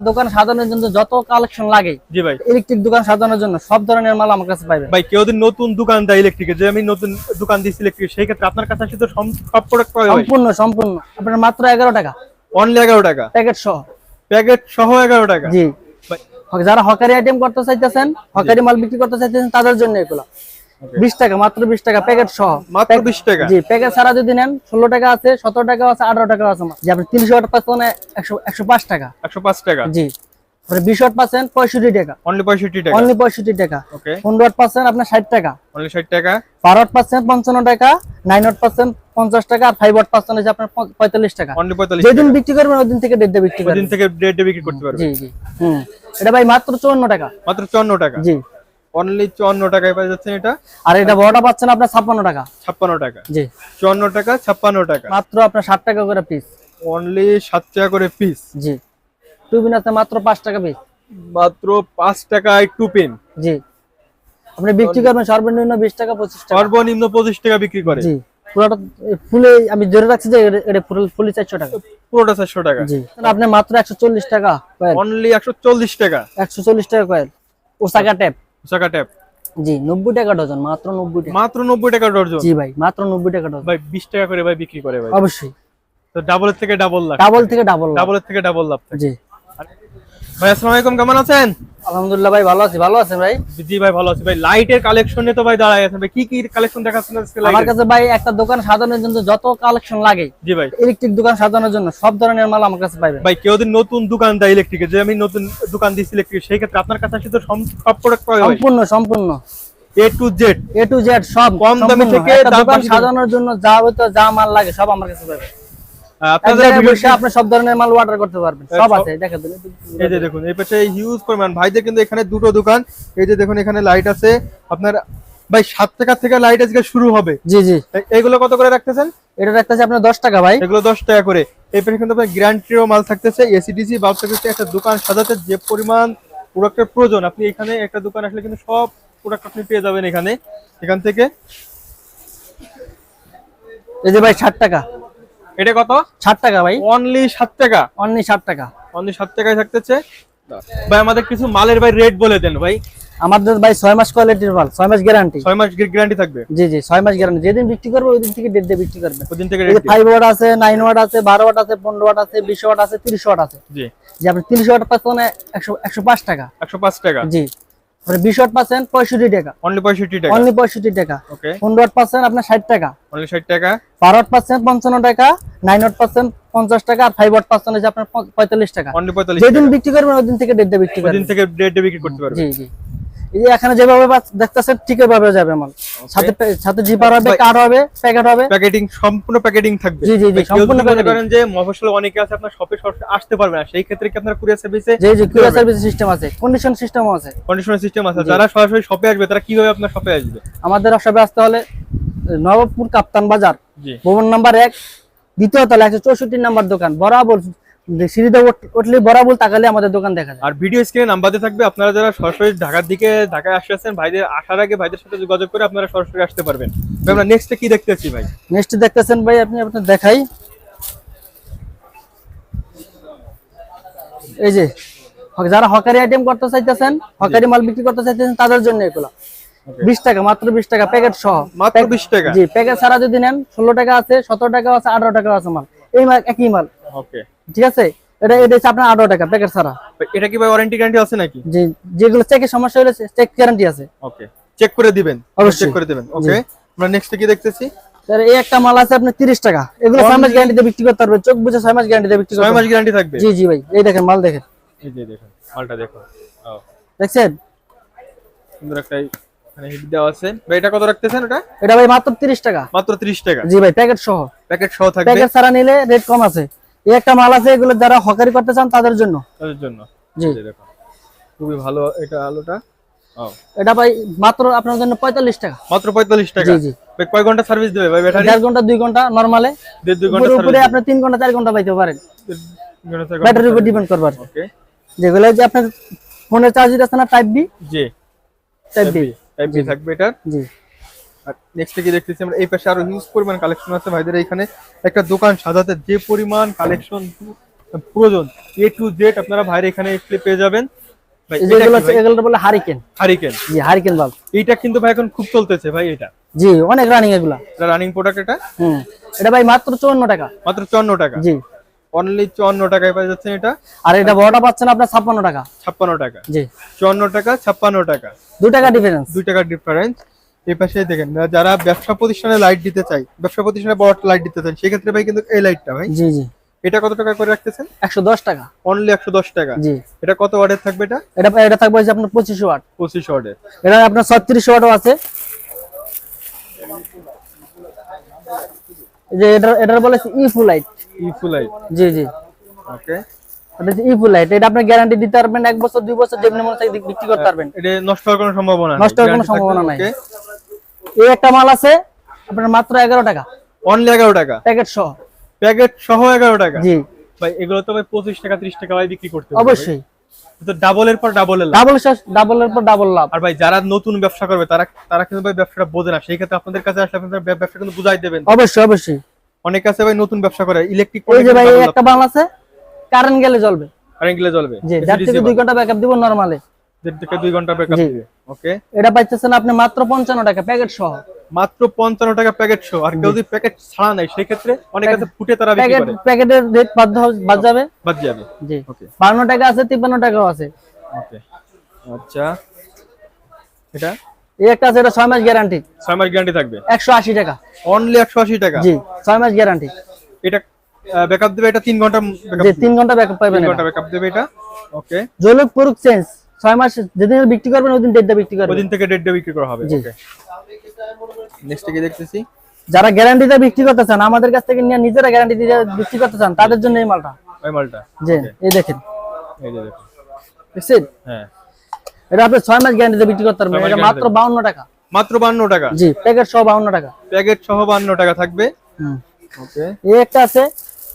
দোকান সাজানোর জন্য যত কালেকশন লাগে জি ভাই। ইলেকট্রিক দোকান সাজানোর জন্য সব ধরনের মাল আমার কাছে পাইবেন। ভাই কেউ যদি নতুন দোকান দেয় ইলেকট্রিকের যে আমি নতুন দোকান দিচ্ছি ইলেকট্রিক সেই ক্ষেত্রে আপনার কাছে আসলে তো সব প্রোডাক্ট পাওয়া সম্পূর্ণ সম্পূর্ণ। আপনার মাত্র এগারো টাকা। অনলি এগারো টাকা। প্যাকেট সহ। প্যাকেট সহ এগারো টাকা। জি। যারা হকারি আইটেম করতে চাইতেছেন হকারি মাল বিক্রি করতে চাইতেছেন তাদের জন্য এগুলো। বিশ টাকা মাত্র বিশ টাকা প্যাকেট সহ। মাত্র বিশ টাকা? জি প্যাকেট ছাড়া যদি নেন ষোলো টাকা আছে সতেরো টাকা আছে আঠারো টাকা আছে যে আপনি তিনশো ওয়াট পাচ্ছেন একশো একশো পাঁচ টাকা। একশো পাঁচ টাকা? জি। বিশ ওয়াট পাচ্ছেন পঁয়ষট্টি টাকা। অনলি পঁয়ষট্টি টাকা? অনলি পঁয়ষট্টি টাকা। ওকে পনেরো ওয়াট পাচ্ছেন আপনার ষাট টাকা। অনলি ষাট টাকা? বারো ওয়াট পাচ্ছেন পঞ্চান্ন টাকা। নাইন ওয়াট পাচ্ছেন পঞ্চাশ টাকা। আর ফাইভ ওয়াট পাচ্ছেন হচ্ছে আপনার পঁয়তাল্লিশ টাকা। অনলি পঁয়তাল্লিশ যেদিন বিক্রি করবেন ওই দিন থেকে দিয়ে বিক্রি দিন করবেন থেকে ডেট বিক্রি করতে পারবে জি জি হুম। এটা ভাই মাত্র চুয়ান্ন টাকা। মাত্র চুয়ান্ন টাকা? জি। অনলি চুয়ান্ন টাকায় পাওয়া যাচ্ছে এটা। আর এটা বড়টা পাচ্ছেন আপনার ছাপ্পান্ন টাকা। ছাপ্পান্ন টাকা। জি। চুয়ান্ন টাকা ছাপ্পান্ন টাকা। মাত্র আপনার ষাট টাকা করে পিস অনলি সাত টাকা করে পিস জি। টুবিন আছে মাত্র পাঁচ টাকা পিস মাত্র পাঁচ টাকায় টু পিন জি। আপনি বিক্রি করবেন সর্বনিম্ন বিশ টাকা পঁচিশ টাকা। সর্বনিম্ন পঁচিশ টাকা বিক্রি করে। জি। পুরোটা ফুলে আমি জোরে রাখছি যে এটা- ফুল ফুলি চারশো টাকা। পুরোটা চারশো টাকা। জি। আপনি মাত্র একশো চল্লিশ টাকা অনলি একশো চল্লিশ টাকা। একশো চল্লিশ টাকা কয়েল। ওসাকা ট্যাপ চাকা ট্যাপ জি নব্বই টাকা ডজন মাত্র নব্বই টাকা। মাত্র নব্বই টাকা ডজন? জি ভাই মাত্র নব্বই টাকা ডজন। ভাই বিশ টাকা করে ভাই বিক্রি করে ভাই। অবশ্যই। তো ডাবলের থেকে ডাবল লাভ। ডাবল থেকে ডাবল ডাবলের থেকে ডাবল লাভ। জি। ভাই আসসালামু আলাইকুম কেমন আছেন? আলহামদুলিল্লাহ ভাই ভালো আছি। ভালো আছেন ভাই? জি ভাই ভালো আছি। ভাই লাইটের কালেকশনে তো ভাই দাঁড়ায় আছেন। ভাই কি কি কালেকশন দেখাচ্ছেন আজকে আমার কাছে ভাই একটা দোকান সাজানোর জন্য যত কালেকশন লাগে জি ভাই। ইলেকট্রিক দোকান সাজানোর জন্য সব ধরনের মাল আমার কাছে পাইবেন। ভাই কেউ যদি নতুন দোকান দেয় ইলেকট্রিকের যে আমি নতুন দোকান দিচ্ছি ইলেকট্রিক সেই ক্ষেত্রে আপনার কাছে তো সব প্রোডাক্ট পাওয়া সম্পূর্ণ সম্পূর্ণ। A to Z A to Z সব কম দামি। থেকে দোকান সাজানোর জন্য যা হয়তো যা মাল লাগে সব আমার কাছে পাবেন সব ধরনের মাল অর্ডার করতে পারবেন সব সব- আছে দেখেন এই যে দেখুন এই পাশে হিউজ পরিমাণ। ভাইদের কিন্তু এখানে দুটো দোকান। এই যে দেখুন এখানে লাইট আছে। আপনার ভাই সাত টাকা থেকে লাইট আজকে শুরু হবে। জি জি। এগুলো কত করে রাখতেছেন? এটা রাখতেছে আপনার দশ টাকা ভাই। এগুলো দশ টাকা করে। এই পাশে কিন্তু আপনার মাল থাকতেছে। এসিডিসি বাল্ব থাকতেছে একটা দোকান সাজাতে যে পরিমাণ প্রোডাক্টের প্রয়োজন আপনি এখানে একটা দোকান আসলে কিন্তু সব প্রোডাক্ট আপনি পেয়ে যাবেন এখানে এখান থেকে। এই যে ভাই ষাট টাকা। এটা কত? ষাট টাকা ভাই। অনলি সাত টাকা? অনলি ষাট টাকা। অনলি সাত টাকায় থাকতেছে। ভাই আমাদের কিছু মালের ভাই রেট বলে দেন ভাই। আমাদের ভাই ছয় মাস কোয়ালিটির মাল ছয় মাস গ্যারান্টি ছয় মাস গ্যারান্টি থাকবে? জি জি ছয় মাস গ্যারান্টি যেদিন বিক্রি করব ওই দিন থেকে ডেট দিয়ে বিক্রি করবেন ওদিন থেকে এই যে ফাইভ ওয়াট আছে নাইন ওয়াট আছে বারো ওয়াট আছে পনেরো ওয়াট আছে বিশ ওয়াট আছে তিরিশ ওয়াট আছে। জি। যে আপনি তিরিশ ওয়াট পাচ্ছেন একশো একশো পাঁচ টাকা। একশো পাঁচ টাকা। জি। আপনি বিশ পাচ্ছেন পঁয়ষট্টি টাকা। অনলি পঁয়ষট্টি টাকা? অনলি পঁয়ষট্টি টাকা। ওকে পনেরো পাচ্ছেন আপনার ষাট টাকা। অনলি ষাট টাকা? বারো পাচ্ছেন পঞ্চান্ন টাকা নাইন পাচ্ছেন পঞ্চাশ টাকা আর ফাইভ পাচ্ছেন হচ্ছে আপনার পঁয়তাল্লিশ টাকা। অনলি পঁয়তাল্লিশ যেদিন বিক্রি করবেন ওই দিন থেকে ডেট দিয়ে বিক্রি ওদিন দিন থেকে রেট বিক্রি করতে পারবেন। জি জি। এখানে যেভাবে দেখতেছেন ঠিক যাবে মাল। সাথে সাথে জিপার হবে কার্ড হবে প্যাকেট হবে। প্যাকেটিং সম্পূর্ণ প্যাকেটিং থাকবে। জি, জি, জি, সম্পূর্ণ মনে করেন যে মফস্বলে অনেকে আছে আপনার শপে আসতে পারবে না সেই ক্ষেত্রে কি আপনার কুরিয়ার সার্ভিসে জি জি কুরিয়ার সার্ভিস সিস্টেম আছে কন্ডিশন সিস্টেমও আছে। কন্ডিশনার সিস্টেম আছে। যারা সরাসরি শপে আসবে তারা কীভাবে আপনার শপে আসবে? আমাদের সবে আসতে হলে নবাবপুর কাপ্তান বাজার ভবন নাম্বার এক দ্বিতীয় তলা একশো চৌষট্টি নাম্বার দোকান বরাবর সিঁড়িতে উঠ- উঠলে বরাবর তাকালে আমাদের দোকান দেখা যায়। আর ভিডিও স্ক্রিনে নাম্বার দিয়ে থাকবে আপনারা যারা সরাসরি ঢাকার দিকে ঢাকায় আসতেছেন ভাইদের আসার আগে ভাইদের সাথে যোগাযোগ করে আপনারা সরাসরি আসতে পারবেন। আমরা নেক্সটে কি দেখতেছি ভাই? নেক্সট দেখতেছেন ভাই আপনি আপনার দেখাই। এই যে যারা হকারি আইটেম করতে চাইতেছেন হকারি মাল বিক্রি করতে চাইতেছেন তাদের জন্য এগুলো। বিশ টাকা মাত্র বিশ টাকা প্যাকেট সহ। মাত্র বিশ টাকা? জি প্যাকেট ছাড়া যদি নেন ষোলো টাকা আছে সতেরো টাকা আছে আঠারো টাকা আছে মাল। এই মাল একই মাল। ওকে ঠিক আছে? এটা এটা হচ্ছে আপনার আঠারো টাকা প্যাকেট ছাড়া। এটা কি ভাই ওয়ারেন্টি গ্যারান্টি আছে নাকি? যে যেগুলো চেকের সমস্যা হলে চেক গ্যারান্টি আছে। ওকে চেক করে দিবেন। অবশ্যই। চেক করে দিবেন ওকে আমরা নেক্সটে কি দেখতেছি? তাহলে এই একটা মাল আছে আপনার তিরিশ টাকা। এগুলো ছয় মাস গ্যারান্টি দিয়ে বিক্রি করতে পারবে। চোখ বুঝে ছয় মাস গ্যারান্টি দিয়ে বিক্রি করতে মাস গ্যারান্টি থাকবে? জি জি ভাই এই দেখেন মাল দেখেন। এই যে দেখুন মালটা দেখুন। ও দেখছেন? সুন্দর একটা এখানে হিট দেওয়া আছে। ভাই এটা কত রাখতেছেন এটা? এটা ভাই মাত্র তিরিশ টাকা। মাত্র 30 টাকা। জি ভাই প্যাকেট সহ। প্যাকেট সহ থাকবে। প্যাকেট ছাড়া নিলে রেট কম আছে। এই একটা মাল আছে এগুলো যারা হকারি করতে চান তাদের জন্য। তাদের জন্য। জি। দেখুন খুবই ভালো এটা আলোটা। এটা ভাই মাত্র আপনার জন্য পঁয়তাল্লিশ টাকা। মাত্র 45 টাকা? জি জি। কয় ঘণ্টা সার্ভিস দেবে ভাই ব্যাটারি দেড় ঘণ্টা দুই ঘণ্টা নর্মালে দেড় দুই ঘণ্টা উপরে উপরে আপনি তিন ঘণ্টা চার ঘণ্টা পাইতে পারেন। ব্যাটারির উপর ডিপেন্ড করবার। ওকে যেগুলো যে আপনার ফোনের চার্জ দিতে না টাইপ বি জি। টাইপ বি টাইপ বি থাকবে এটা জি। নেক্সট কি দেখতেছি আমরা এই পাশে আরও হিউজ পরিমাণ কালেকশন আছে। ভাইদের এখানে একটা দোকান সাজাতে যে পরিমাণ কালেকশন প্রয়োজন এ টু জেড আপনারা ভাইয়ের এখানে পেয়ে যাবেন। বলে হারিকেন হারিকেন জি হারিকেন বাল্ব এইটা কিন্তু ভাই এখন খুব চলতেছে ভাই এটা। জি অনেক রানিং এগুলা। রানিং প্রোডাক্ট এটা? হুম। এটা ভাই মাত্র চুয়ান্ন টাকা। মাত্র চুয়ান্ন টাকা? জি। অনলি চুয়ান্ন টাকায় পাই যাচ্ছেন এটা? আর এটা বড়টা পাচ্ছেন আপনার ছাপ্পান্ন টাকা। ছাপ্পান্ন টাকা। জি। চুয়ান্ন টাকা ছাপ্পান্ন টাকা। দু টাকা ডিফারেন্স দুই টাকার ডিফারেন্স এই পাশে দেখেন যারা ব্যবসা প্রতিষ্ঠানে লাইট দিতে চাই ব্যবসা প্রতিষ্ঠানে বড় লাইট দিতে চান সেক্ষেত্রে ভাই কিন্তু এই লাইটটা ভাই। জি জি। এটা কত টাকা করে রাখতেছেন? একশো দশ টাকা। অনলি একশো দশ টাকা। জি। এটা কত ওয়ার্ডের থাকবে এটা? এটা এটা থাকবে হচ্ছে আপনার পঁচিশ ওয়াট পঁচিশ ওয়ার্ডের এটা আপনার ছত্রিশ ওয়াটও আছে। এই যে এটা এটার বলে ইফু লাইট ইফু লাইট জি জি। ওকে এটা হচ্ছে ইফু লাইট এটা আপনি গ্যারান্টি দিতে পারবেন এক বছর দুই বছর যেমনি মনে থাকে বিক্রি করতে পারবেন। এটা নষ্ট হওয়ার কোনো সম্ভাবনা নষ্ট হওয়ার কোনো সম্ভাবনা নাই। এই একটা মাল আছে আপনার মাত্র এগারো টাকা। অনলি এগারো টাকা? প্যাকেট সহ। প্যাকেট সহ এগারো টাকা? জি। ভাই এগুলো তো ভাই পঁচিশ টাকা ত্রিশ টাকা ভাই বিক্রি করতে অবশ্যই। তো ডাবলের পর ডাবল ডাবলের পর ডাবল লাভ। আর ভাই যারা নতুন ব্যবসা করবে তারা তারা কিন্তু ভাই ব্যবসাটা বোঝে না। সেই ক্ষেত্রে আপনাদের কাছে আসলে আপনাদের ব্যবসা কিন্তু বুঝাই দেবেন। অবশ্যই অবশ্যই। অনেক আছে ভাই নতুন ব্যবসা করে ইলেকট্রিক ওই যে ভাই একটা বাল আছে কারেন্ট গেলে জ্বলবে। জি থেকে দুই ঘণ্টা ব্যাকআপ দিব নরমালে দেড় থেকে দুই ঘণ্টা ব্যাকআপ ওকে এটা পাইতেছেন আপনি মাত্র পঞ্চান্ন টাকা প্যাকেট সহ। মাত্র পঞ্চান্ন টাকা প্যাকেট শো আর কেউ যদি প্যাকেট ছাড়া নাই সেক্ষেত্রে অনেক আছে ফুটে তারা বিক্রি করে। প্যাকেটের রেট বাদ বাদ যাবে? বাদ যাবে। জি। ওকে বান্ন টাকা আছে তিপ্পান্ন টাকাও আছে। ওকে আচ্ছা। এটা? এই একটা আছে এটা মাস গ্যারান্টি মাস গ্যারান্টি থাকবে। একশো আশি টাকা। অনলি একশো আশি টাকা? জি ছয় মাস গ্যারান্টি এটা ব্যাকআপ দেবে এটা ঘণ্টা ব্যাকআপ ঘণ্টা ব্যাকআপ পাবেন তিন ঘণ্টা ব্যাকআপ দেবে এটা। ওকে জলক পুরুক চেঞ্জ ছয় মাস যেদিন বিক্রি করবেন ওই দিন ডেটটা বিক্রি করবেন। ওই দিন থেকে দেড় ডে বিক্রি করা হবে জি। ওকে নেক্সট কি দেখতেছি? যারা গ্যারান্টিতে বিক্রি করতে চান আমাদের কাছ থেকে নিয়ে নিজেরা গ্যারান্টি দিয়ে বিক্রি করতে চান তাদের জন্য এই মালটা। ওই মালটা জি এই দেখেন। এই যে দেখুন। হ্যাঁ। এটা আপনি ছয় মাস গ্যারান্টিতে বিক্রি করতে পারবেন এটা মাত্র বাউন্ন টাকা। মাত্র বান্ন টাকা? জি প্যাকেট সহ বাউন্ন টাকা। প্যাকেট সহ বান্ন টাকা থাকবে? হুম। ওকে এই একটা আছে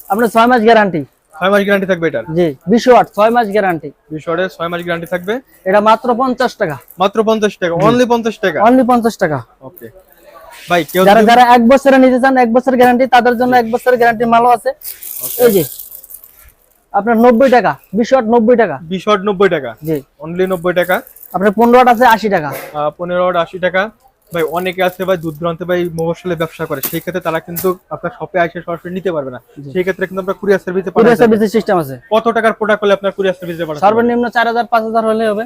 আপনার ছয় মাস গ্যারান্টি ছয় মাস গ্যারান্টি থাকবে এটার? জি বিশ ওয়াট ছয় মাস গ্যারান্টি বিশরের ছয় মাস গ্যারান্টি থাকবে। এটা মাত্র পঞ্চাশ টাকা। মাত্র পঞ্চাশ টাকা অনলি পঞ্চাশ টাকা? অনলি পঞ্চাশ টাকা। ওকে ভাই কেউ যারা যারা এক নিতে চান এক বছর গ্যারান্টি তাদের জন্য এক বছরের গ্যারান্টি মালও আছে। এই যে আপনার নব্বই টাকা ওয়াট টাকা। বিশ ওয়াট নব্বই টাকা? জি। অনলি টাকা? আপনার ওয়াট আছে আশি টাকা। ওয়াট টাকা। ভাই অনেকে আছে ভাই দূর দূরান্তে ভাই মফসলে ব্যবসা করে। সেই ক্ষেত্রে তারা কিন্তু আপনার শপে এসে সরাসরি নিতে পারবে না। সেই ক্ষেত্রে কিন্তু আমরা কুরিয়ার সার্ভিসে কুরিয়ার সার্ভিসের সিস্টেম আছে। কত টাকার প্রোডাক্ট হলে আপনার কুরিয়ার সার্ভিসে পাঠাতে পারবেন সর্বনিম্ন চার হাজার পাঁচ হাজার হলে হবে।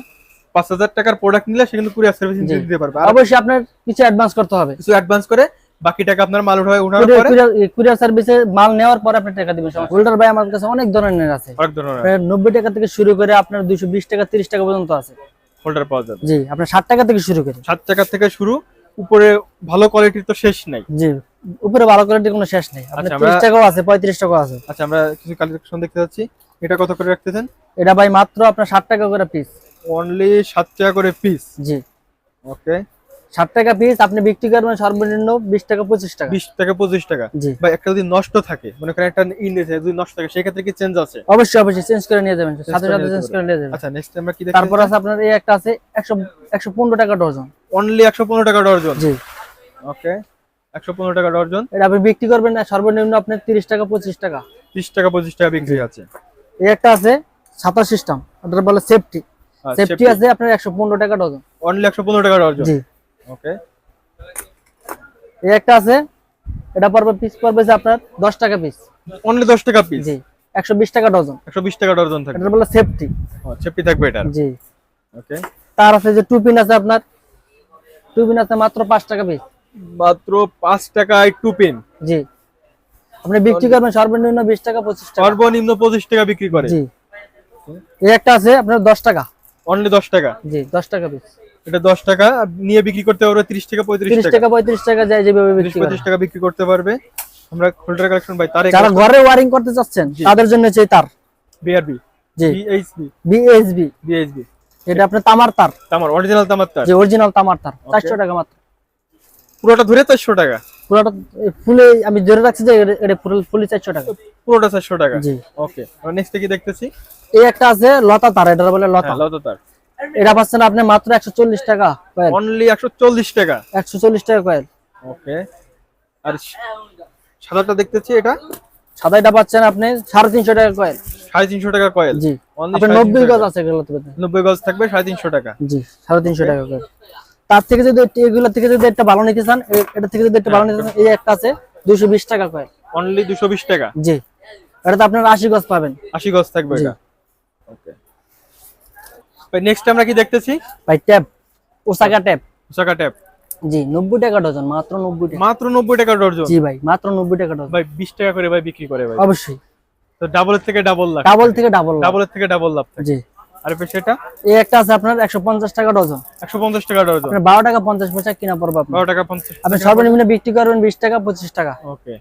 পাঁচ হাজার টাকার প্রোডাক্ট নিলে সে কিন্তু কুরিয়ার সার্ভিস দিতে পারবে। অবশ্যই আপনার কিছু অ্যাডভান্স করতে হবে। কিছু অ্যাডভান্স করে বাকি টাকা আপনার মাল উঠায় উঠানোর পরে কুরিয়ার সার্ভিসে মাল নেওয়ার পরে আপনি টাকা দিবেন। সমস্যা হোল্ডার ভাই আমার কাছে অনেক ধরনের আছে। অনেক ধরনের। প্রায় নব্বই টাকা থেকে শুরু করে আপনার দুইশো বিশ টাকা তিরিশ টাকা পর্যন্ত আছে। হোল্ডার পাওয়া যাবে। জি আপনার ষাট টাকা থেকে শুরু করে। 60 টাকা থেকে শুরু উপরে ভালো কোয়ালিটির তো শেষ নাই। জি উপরে ভালো কোয়ালিটির কোনো শেষ নাই। আপনার আচ্ছা, তিরিশ আমরা- টাকাও আছে পঁয়ত্রিশ টাকাও আছে। আচ্ছা আমরা কিছু কালেকশন দেখতে যাচ্ছি। এটা কত করে রাখতেছেন? এটা ভাই মাত্র আপনার ষাট টাকা করে পিস অনলি সাত টাকা করে পিস জি। ওকে ষাট টাকা পিস আপনি বিক্রি করবেন সর্বনিম্ন বিশ টাকা পঁচিশ টাকা। বিশ টাকা পঁচিশ টাকা। জি। বা একটা যদি নষ্ট থাকে মনে করেন একটা ইন যদি নষ্ট থাকে সেক্ষেত্রে কি চেঞ্জ আছে? অবশ্যই অবশ্যই চেঞ্জ করে নিয়ে যাবেন সাথে সাথে চেঞ্জ করে নিয়ে যাবেন। আচ্ছা নেক্সট আমরা কি তারপর আছে আপনার এই একটা আছে একশো একশো পনেরো টাকা ডজন। অনলি একশো পনেরো টাকা ডর্জন জি। ওকে একশো পনেরো টাকা ডর্জন এটা আপনি বিক্রি করবেন না সর্বনিম্ন আপনার তিরিশ টাকা পঁচিশ টাকা। ত্রিশ টাকা পঁচিশ টাকা বিক্রি আছে। এই একটা আছে ছাতা সিস্টেম ওটা বলে সেফটি সেফটি আছে আপনার একশো পনেরো টাকা ডজন। অনলি একশো পনেরো টাকা ডর্জন জি। ওকে এই একটা আছে। এটা পড়বে পিস পড়বে আপনার দশ টাকা পিস অনলি দশ টাকা পিস জি একশো বিশ টাকা ডজন। একশো বিশ টাকা ডর্জন থাকবে। এটা বলে সেফটি চেপি থাকবে এটা জি। ওকে তার আছে যে টু পিন আছে আপনার। টু পিন আছে মাত্র পাঁচ টাকা পিস মাত্র পাঁচ টাকায় টু পিন জি। আপনি বিক্রি করবেন সর্বনিম্ন বিশ টাকা পঁচিশ টাকা। সর্বনিম্ন পঁচিশ টাকা বিক্রি করে? জি। এই একটা আছে আপনার দশ টাকা। অনলি দশ টাকা? জি দশ টাকা পিস এটা দশ টাকা নিয়ে বিক্রি করতে পারবে ত্রিশ টাকা পঁয়ত্রিশ তিরিশ টাকা। টাকা পঁয়ত্রিশ টাকা যায় যেভাবে বিক্রি করে। পঁয়ত্রিশ টাকা বিক্রি করতে পারবে। আমরা হোল্ডার কালেকশন ভাই তার যারা ঘরে ওয়ারিং করতে চাচ্ছেন জি। তাদের জন্য চাই তার। BRB ji. BHB BSB BHB এটা আপনার তামার তার। তামার অরিজিনাল তামার তার। যে অরিজিনাল তামার তার চারশো টাকা মাত্র। পুরোটা ধরে চারশো টাকা। পুরোটা ফুলে আমি ধরে রাখছি যে এটা- পুরো ফুলে চারশো টাকা। পুরোটা চারশো টাকা। জি। ওকে নেক্সট কি দেখতেছি? এই একটা আছে লতা তার এটা বলে লতা। হ্যাঁ লতা তার। এটা পাচ্ছেন আপনি মাত্র একশো চল্লিশ টাকা কয়েল অনলি একশো চল্লিশ টাকা। একশো চল্লিশ টাকা কয়েল ওকে আর সাদাটা দেখতেছি এটা? সাদাইটা পাচ্ছেন আপনি সাড়ে তিনশো টাকা কয়েল সাড়ে তিনশো টাকা কয়েল জি। আপনার 350 নব্বই গজ আছে থেকে নব্বই গজ থাকবে সাড়ে তিনশো টাকা। জি সাড়ে তিনশো টাকা করে তার থেকে যদি একটু- এগুলো থেকে যদি একটা ভালো নিতে চান এটা থেকে যদি একটা ভালো নিতে চান এই একটা আছে দুশো বিশ টাকা কয়েল অনলি দুশো বিশ টাকা। জি। এটাতে আপনার আশি গজ পাবেন। আশি গজ থাকবে এটা। ওকে নেক্সট আমরা কি দেখতেছি? ভাই tap Osaka tap Osaka tap জি নব্বই টাকা ডজন মাত্র নব্বই টাকা। মাত্র নব্বই টাকা ডর্জন জি ভাই মাত্র নব্বই টাকা ডজন ভাই বিশ টাকা করে ভাই বিক্রি করে ভাই। অবশ্যই। তো ডাবলের থেকে ডাবল লাভ ডাবল থেকে ডাবল ডাবলের থেকে ডাবল লাভ জি। আর পেছে এটা এই একটা আছে আপনার একশো পঞ্চাশ টাকা ডজন একশো পঞ্চাশ টাকা ডর্জন আপনার বারো টাকা পঞ্চাশ পয়সা কিনা পড়বে আপনার। বারো টাকা পঞ্চাশ আপনি সর্বনিম্ন বিক্রি করবেন বিশ টাকা পঁচিশ টাকা। ওকে